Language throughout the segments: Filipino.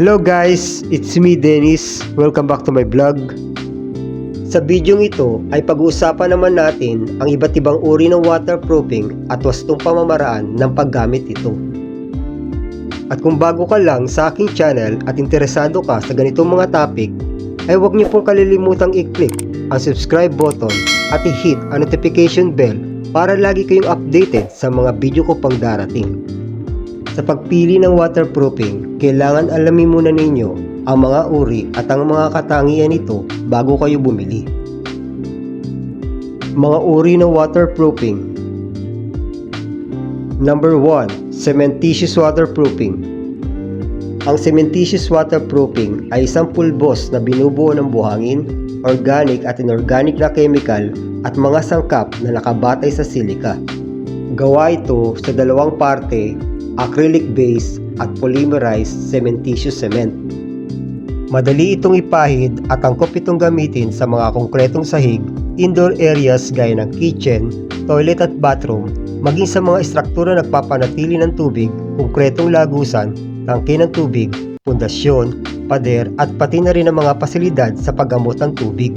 Hello guys, it's me Dennis. Welcome back to my vlog. Sa bidyong ito ay pag-uusapan naman natin ang iba't ibang uri ng waterproofing at wastong pamamaraan ng paggamit ito. At kung bago ka lang sa aking channel at interesado ka sa ganitong mga topic, ay huwag niyo pong kalilimutang i-click ang subscribe button at i-hit ang notification bell para lagi kayong updated sa mga video ko pang darating. Sa pagpili ng waterproofing, kailangan alamin muna ninyo ang mga uri at ang mga katangian nito bago kayo bumili. Mga uri ng waterproofing Number 1. Cementitious waterproofing Ang cementitious waterproofing ay isang pulbos na binubuo ng buhangin, organic at inorganic na chemical at mga sangkap na nakabatay sa silika. Gawa ito sa dalawang parte acrylic base at polymerized cementitious cement. Madali itong ipahid at angkop itong gamitin sa mga konkretong sahig, indoor areas gaya ng kitchen, toilet at bathroom, maging sa mga istruktura nagpapanatili ng tubig, konkretong lagusan, tangke ng tubig, pundasyon, pader at pati na rin ang mga pasilidad sa paggamot ng tubig.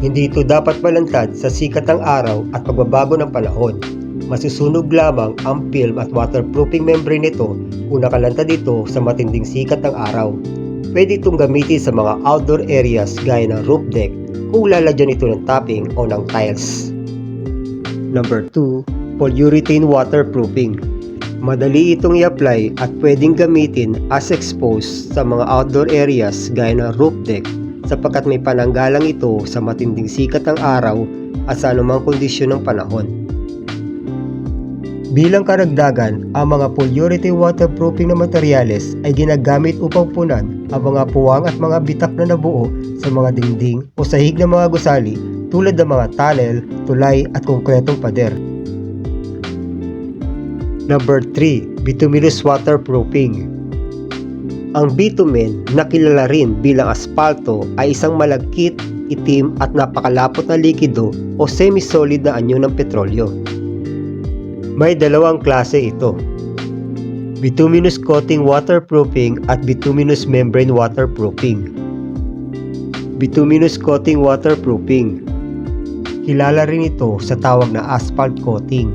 Hindi ito dapat balantad sa sikat ng araw at pagbabago ng panahon masusunog lamang ang film at waterproofing membrane nito kung nakalantad ito sa matinding sikat ng araw. Pwede itong gamitin sa mga outdoor areas gaya ng roof deck kung lalagyan ito ng topping o ng tiles. Number 2. Polyurethane waterproofing. Madali itong i-apply at pwedeng gamitin as exposed sa mga outdoor areas gaya ng roof deck sapagkat may pananggalang ito sa matinding sikat ng araw at sa anumang kondisyon ng panahon. Bilang karagdagan, ang mga polyurethane waterproofing na materyales ay ginagamit upang punan ang mga puwang at mga bitak na nabuo sa mga dingding o sahig ng mga gusali tulad ng mga tunnel, tulay at konkretong pader. Number 3. Bituminous waterproofing Ang bitumen na kilala rin bilang aspalto ay isang malagkit, itim at napakalapot na likido o semi-solid na anyo ng petrolyo. May dalawang klase ito. Bituminous coating waterproofing at bituminous membrane waterproofing. Bituminous coating waterproofing. Kilala rin ito sa tawag na asphalt coating.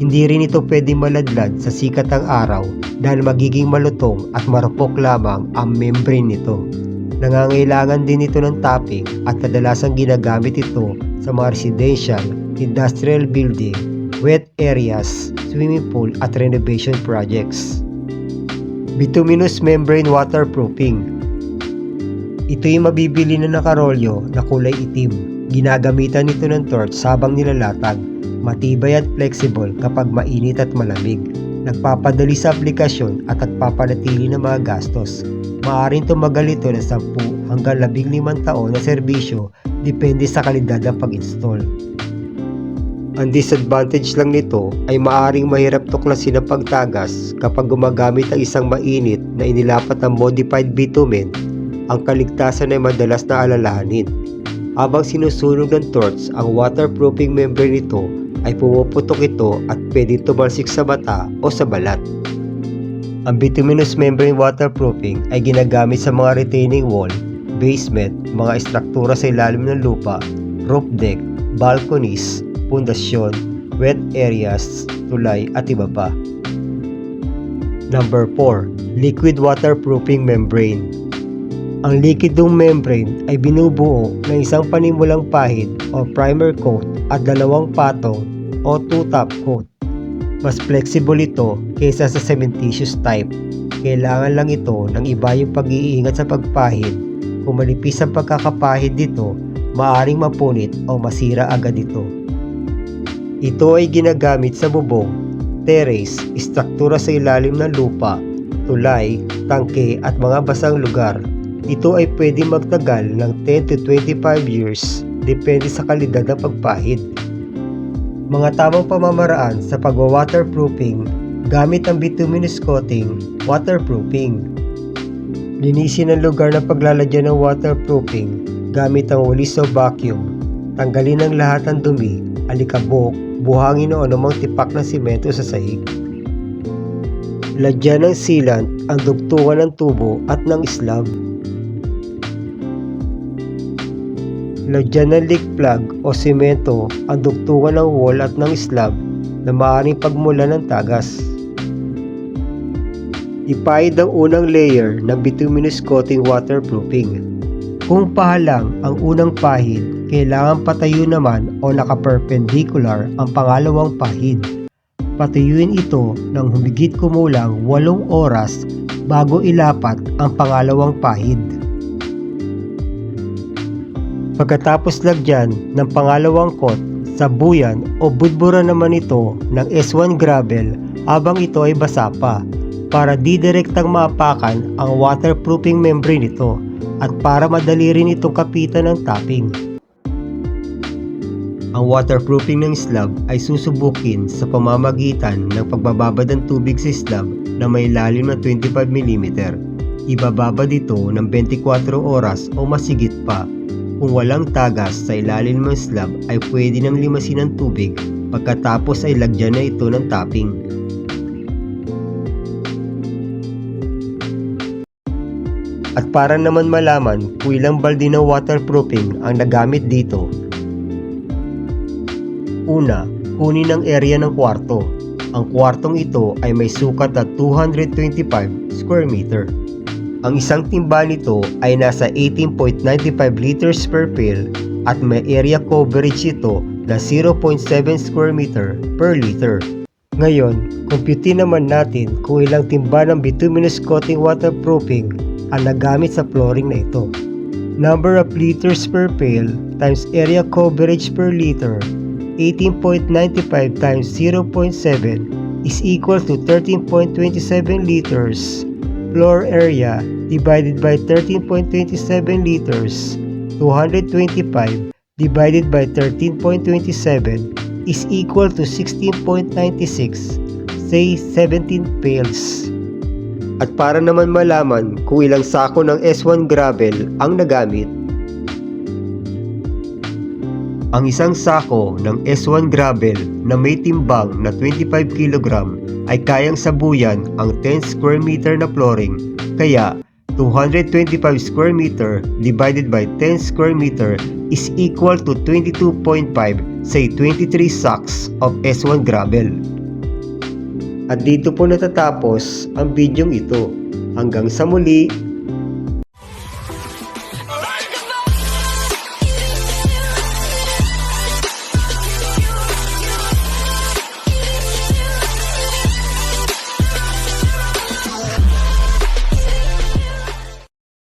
Hindi rin ito pwedeng maladlad sa sikat ng araw dahil magiging malutong at marupok lamang ang membrane nito. Nangangailangan din ito ng topping at kadalasang ginagamit ito sa mga residential, industrial building wet areas, swimming pool at renovation projects. Bituminous membrane waterproofing. Ito yung mabibili na nakarolyo na kulay itim. Ginagamitan nito ng torch habang nilalatag. Matibay at flexible kapag mainit at malamig. Nagpapadali sa aplikasyon at nagpapanatili ng mga gastos. Maaaring tumagal ito ng 10 hanggang 15 taon na serbisyo depende sa kalidad ng pag-install. Ang disadvantage lang nito ay maaring mahirap tuklasin ang pagtagas kapag gumagamit ang isang mainit na inilapat ng modified bitumen, ang kaligtasan ay madalas na alalahanin. Habang sinusunog ng torch ang waterproofing membrane nito ay pumuputok ito at pwedeng tumalsik sa mata o sa balat. Ang bituminous membrane waterproofing ay ginagamit sa mga retaining wall, basement, mga istruktura sa ilalim ng lupa, roof deck, balconies, pundasyon, wet areas, tulay at iba pa. Number 4. Liquid waterproofing membrane. Ang likidong membrane ay binubuo ng isang panimulang pahid o primer coat at dalawang patong o two-top coat. Mas flexible ito kaysa sa cementitious type. Kailangan lang ito ng iba yung pag-iingat sa pagpahid. Kung manipis ang pagkakapahid dito, maaring mapunit o masira agad ito. Ito ay ginagamit sa bubong, terrace, istruktura sa ilalim ng lupa, tulay, tangke at mga basang lugar. Ito ay pwede magtagal ng 10 to 25 years depende sa kalidad ng pagpahid. Mga tamang pamamaraan sa pagwa-waterproofing gamit ang bituminous coating, waterproofing. Linisin ang lugar ng paglalagyan ng waterproofing gamit ang walis o vacuum. Tanggalin ang lahat ng dumi, alikabok, buhangin o anumang tipak ng simento sa sahig. Lagyan ng sealant ang dugtungan ng tubo at ng slab. Lagyan ng leak plug o semento ang dugtungan ng wall at ng slab na maaaring pagmula ng tagas. Ipahid ang unang layer ng bituminous coating waterproofing. Kung pahalang ang unang pahid, kailangan patayo naman o naka-perpendicular ang pangalawang pahid. Patuyuin ito ng humigit kumulang 8 oras bago ilapat ang pangalawang pahid. Pagkatapos lagyan ng pangalawang coat, sabuyan o budbura naman ito ng S1 gravel habang ito ay basa pa para di direktang maapakan ang waterproofing membrane nito at para madali rin itong kapitan ng topping. Ang waterproofing ng slab ay susubukin sa pamamagitan ng pagbababad ng tubig sa slab na may lalim na 25mm. Ibababad ito ng 24 oras o masigit pa. Kung walang tagas sa ilalim ng slab ay pwede nang limasin ng tubig pagkatapos ay lagyan na ito ng topping. At para naman malaman kung ilang balde ng waterproofing ang nagamit dito. Una, kunin ang area ng kwarto. Ang kwartong ito ay may sukat na 225 square meter. Ang isang timba nito ay nasa 18.95 liters per pail at may area coverage ito na 0.7 square meter per liter. Ngayon, computin naman natin kung ilang timba ng bituminous coating waterproofing ang nagamit sa flooring na ito. Number of liters per pail times area coverage per liter 18.95 times 0.7 is equal to 13.27 liters. Floor area divided by 13.27 liters 225 divided by 13.27 is equal to 16.96 say 17 pails. At para naman malaman kung ilang sako ng S1 gravel ang nagamit, ang isang sako ng S1 gravel na may timbang na 25 kg ay kayang sabuyan ang 10 square meter na flooring. Kaya 225 square meter divided by 10 square meter is equal to 22.5 say 23 sacks of S1 gravel. At dito po natatapos ang bidyong ito. Hanggang sa muli,